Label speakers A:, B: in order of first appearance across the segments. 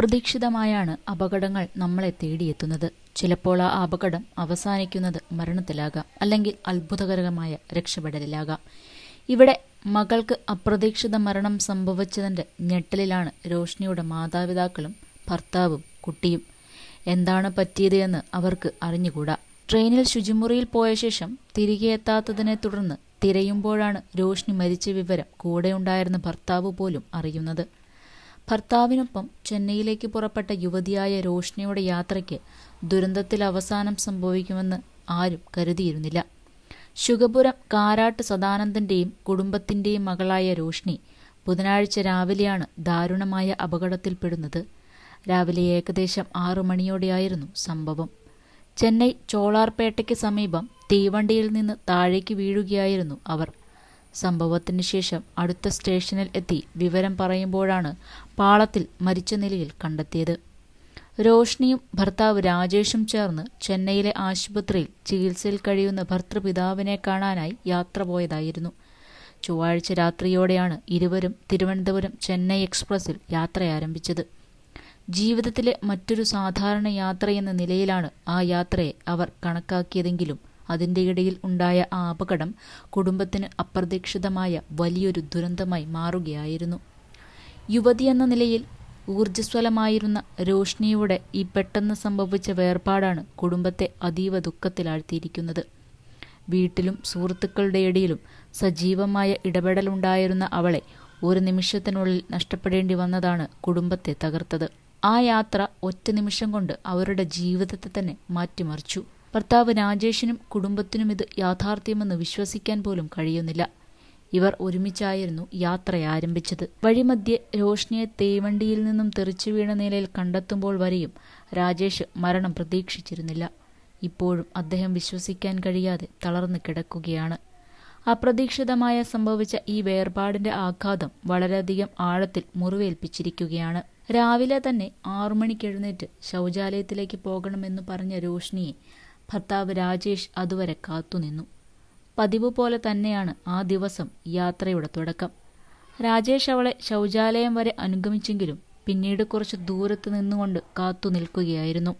A: അപ്രതീക്ഷിതമായാണ് അപകടങ്ങൾ നമ്മളെ തേടിയെത്തുന്നത്. ചിലപ്പോൾ ആ അപകടം അവസാനിക്കുന്നത് മരണത്തിലാകാം അല്ലെങ്കിൽ അത്ഭുതകരമായ രക്ഷപ്പെടലിലാകാം. ഇവിടെ മകൾക്ക് അപ്രതീക്ഷിത മരണം സംഭവിച്ചതിന്റെ ഞെട്ടലിലാണ് രോഷ്നിയുടെ മാതാപിതാക്കളും ഭർത്താവും കുട്ടിയും. എന്താണ് പറ്റിയത് എന്ന് അവർക്ക് അറിഞ്ഞുകൂടാ. ട്രെയിനിൽ ശുചിമുറിയിൽ പോയ ശേഷം തിരികെ എത്താത്തതിനെ തുടർന്ന് തിരയുമ്പോഴാണ് രോഷ്നി മരിച്ച വിവരം കൂടെയുണ്ടായിരുന്ന ഭർത്താവ് പോലും അറിയുന്നത്. ഭർത്താവിനൊപ്പം ചെന്നൈയിലേക്ക് പുറപ്പെട്ട യുവതിയായ രോഷ്നിയുടെ യാത്രയ്ക്ക് ദുരന്തത്തിൽ അവസാനം സംഭവിക്കുമെന്ന് ആരും കരുതിയിരുന്നില്ല. ശുഗപുരം കാരാട്ട് സദാനന്ദന്റെയും കുടുംബത്തിന്റെയും മകളായ രോഷ്നി ബുധനാഴ്ച രാവിലെയാണ് ദാരുണമായ അപകടത്തിൽപ്പെടുന്നത്. രാവിലെ ഏകദേശം ആറു മണിയോടെയായിരുന്നു സംഭവം. ചെന്നൈ ചോളാർപേട്ടയ്ക്ക് സമീപം തീവണ്ടിയിൽ നിന്ന് താഴേക്ക് വീഴുകയായിരുന്നു അവർ. സംഭവത്തിന് ശേഷം അടുത്ത സ്റ്റേഷനിൽ എത്തി വിവരം പറയുമ്പോഴാണ് പാളത്തിൽ മരിച്ച നിലയിൽ കണ്ടെത്തിയത്. രോഷ്നിയും ഭർത്താവ് രാജേഷും ചേർന്ന് ചെന്നൈയിലെ ആശുപത്രിയിൽ ചികിത്സയിൽ കഴിയുന്ന ഭർത്തൃപിതാവിനെ കാണാനായി യാത്ര പോയതായിരുന്നു. ചൊവ്വാഴ്ച രാത്രിയോടെയാണ് ഇരുവരും തിരുവനന്തപുരം ചെന്നൈ എക്സ്പ്രസിൽ യാത്ര ആരംഭിച്ചത്. ജീവിതത്തിലെ മറ്റൊരു സാധാരണ യാത്രയെന്ന നിലയിലാണ് ആ യാത്രയെ അവർ കണക്കാക്കിയതെങ്കിലും അതിന്റെ ഇടയിൽ ഉണ്ടായ ആ അപകടം കുടുംബത്തിന് അപ്രതീക്ഷിതമായ വലിയൊരു ദുരന്തമായി മാറുകയായിരുന്നു. യുവതി എന്ന നിലയിൽ ഊർജസ്വലമായിരുന്ന രോഷ്നിയുടെ ഈ പെട്ടെന്ന് സംഭവിച്ച വേർപാടാണ് കുടുംബത്തെ അതീവ ദുഃഖത്തിലാഴ്ത്തിയിരിക്കുന്നത്. വീട്ടിലും സുഹൃത്തുക്കളുടെ ഇടയിലും സജീവമായ ഇടപെടലുണ്ടായിരുന്ന അവളെ ഒരു നിമിഷത്തിനുള്ളിൽ നഷ്ടപ്പെടേണ്ടി വന്നതാണ് കുടുംബത്തെ തകർത്തത്. ആ യാത്ര ഒറ്റ നിമിഷം കൊണ്ട് അവരുടെ ജീവിതത്തെ തന്നെ മാറ്റിമറിച്ചു. ഭർത്താവ് രാജേഷിനും കുടുംബത്തിനും ഇത് യാഥാർത്ഥ്യമെന്ന് വിശ്വസിക്കാൻ പോലും കഴിയുന്നില്ല. ഇവർ ഒരുമിച്ചായിരുന്നു യാത്ര ആരംഭിച്ചത്. വഴിമധ്യെ രോഷ്നിയെ തേവണ്ടിയിൽ നിന്നും തെറിച്ചു വീണ നിലയിൽ കണ്ടെത്തുമ്പോൾ വരെയും രാജേഷ് മരണം പ്രതീക്ഷിച്ചിരുന്നില്ല. ഇപ്പോഴും അദ്ദേഹം വിശ്വസിക്കാൻ കഴിയാതെ തളർന്നു കിടക്കുകയാണ്. അപ്രതീക്ഷിതമായ സംഭവിച്ച ഈ വേർപാടിന്റെ ആഘാതം വളരെയധികം ആഴത്തിൽ മുറിവേൽപ്പിച്ചിരിക്കുകയാണ്. രാവിലെ തന്നെ ആറുമണിക്കെഴുന്നേറ്റ് ശൗചാലയത്തിലേക്ക് പോകണമെന്ന് പറഞ്ഞ രോഷ്നിയെ ഭർത്താവ് രാജേഷ് അതുവരെ കാത്തുനിന്നു. പതിവ് പോലെ തന്നെയാണ് ആ ദിവസം യാത്രയുടെ തുടക്കം. രാജേഷ് അവളെ ശൗചാലയം വരെ അനുഗമിച്ചെങ്കിലും പിന്നീട് കുറച്ച് ദൂരത്ത് നിന്നുകൊണ്ട് കാത്തു നിൽക്കുകയായിരുന്നു.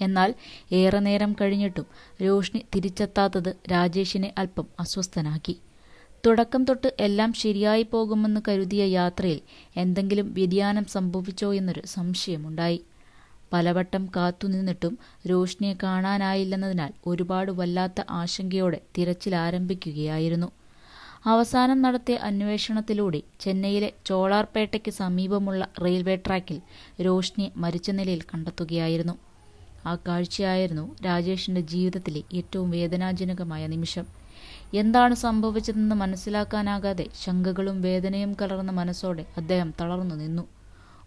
A: എന്നാൽ ഏറെ നേരം കഴിഞ്ഞിട്ടും രോഷ്ണി തിരിച്ചെത്താത്തത് രാജേഷിനെ അല്പം അസ്വസ്ഥനാക്കി. തുടക്കം തൊട്ട് എല്ലാം ശരിയായി പോകുമെന്ന് കരുതിയ യാത്രയിൽ എന്തെങ്കിലും വ്യതിയാനം സംഭവിച്ചോ എന്നൊരു സംശയമുണ്ടായി. പലവട്ടം കാത്തുനിന്നിട്ടും രോഷ്നിയെ കാണാനായില്ലെന്നതിനാൽ ഒരുപാട് വല്ലാത്ത ആശങ്കയോടെ തിരച്ചിൽ ആരംഭിക്കുകയായിരുന്നു അവസാനം നടത്തിയ അന്വേഷണത്തിലൂടെ ചെന്നൈയിലെ ചോളാർപേട്ടയ്ക്ക് സമീപമുള്ള റെയിൽവേ ട്രാക്കിൽ രോഷ്നിയെ മരിച്ച നിലയിൽ കണ്ടെത്തുകയായിരുന്നു. ആ കാഴ്ചയായിരുന്നു രാജേഷിന്റെ ജീവിതത്തിലെ ഏറ്റവും വേദനാജനകമായ നിമിഷം. എന്താണ് സംഭവിച്ചതെന്ന് മനസ്സിലാക്കാനാകാതെ ശങ്കകളും വേദനയും കലർന്ന മനസ്സോടെ അദ്ദേഹം തളർന്നു നിന്നു.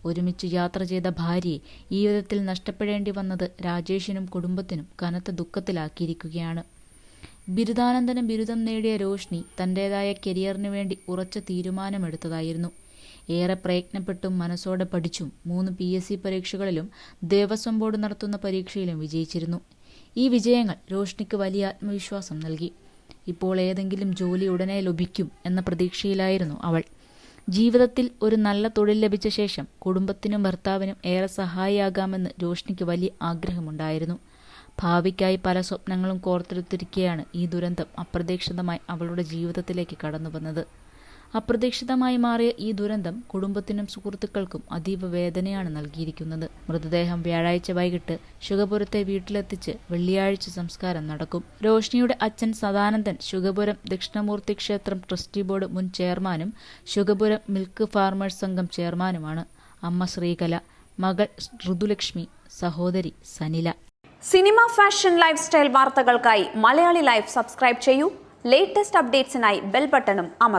A: ഒരുമിച്ച് യാത്ര ചെയ്ത ഭാര്യയെ ഈ വിധത്തിൽ നഷ്ടപ്പെടേണ്ടി വന്നത് രാജേഷിനും കുടുംബത്തിനും കനത്ത ദുഃഖത്തിലാക്കിയിരിക്കുകയാണ്. ബിരുദാനന്തരം ബിരുദം നേടിയ രോഷ്നി തന്റെതായ കരിയറിനു വേണ്ടി ഉറച്ച തീരുമാനമെടുത്തതായിരുന്നു. ഏറെ പ്രയത്നപ്പെട്ടും മനസ്സോടെ പഠിച്ചും മൂന്ന് പി എസ് സി പരീക്ഷകളിലും ദേവസ്വം ബോർഡ് നടത്തുന്ന പരീക്ഷയിലും വിജയിച്ചിരുന്നു. ഈ വിജയങ്ങൾ രോഷ്നിക്ക് വലിയ ആത്മവിശ്വാസം നൽകി. ഇപ്പോൾ ഏതെങ്കിലും ജോലി ഉടനെ ലഭിക്കും എന്ന പ്രതീക്ഷയിലായിരുന്നു അവൾ. ജീവിതത്തിൽ ഒരു നല്ല തൊഴിൽ ലഭിച്ച ശേഷം കുടുംബത്തിനും ഭർത്താവിനും ഏറെ സഹായിയാകാമെന്ന് ജോഷ്ണിക്ക് വലിയ ആഗ്രഹമുണ്ടായിരുന്നു. ഭാവിക്കായി പല സ്വപ്നങ്ങളും കോർത്തെടുത്തിരിക്കെയാണ് ഈ ദുരന്തം അപ്രതീക്ഷിതമായി അവളുടെ ജീവിതത്തിലേക്ക് കടന്നു വന്നത് അപ്രതീക്ഷിതമായി മാറിയ ഈ ദുരന്തം കുടുംബത്തിനും സുഹൃത്തുക്കൾക്കും അതീവ വേദനയാണ് നൽകിയിരിക്കുന്നത്. മൃതദേഹം വ്യാഴാഴ്ച വൈകിട്ട് ശുഗപുരത്തെ വീട്ടിലെത്തിച്ച് വെള്ളിയാഴ്ച സംസ്കാരം നടക്കും. രോഷ്നിയുടെ അച്ഛൻ സദാനന്ദൻ ശുഗപുരം ദക്ഷിണമൂർത്തി ക്ഷേത്രം ട്രസ്റ്റി ബോർഡ് മുൻ ചെയർമാനും ശുഗപുരം മിൽക്ക് ഫാർമേഴ്സ് സംഘം ചെയർമാനുമാണ് അമ്മ ശ്രീകല. മകൾ ഋതുലക്ഷ്മി സഹോദരി Sanila.
B: Cinema fashion lifestyle വാർത്തകൾക്കായി മലയാളി ലൈഫ് സബ്സ്ക്രൈബ് ചെയ്യൂ. ലേറ്റസ്റ്റ് അപ്ഡേറ്റ്സിനായി ബെൽ ബട്ടണും അമർ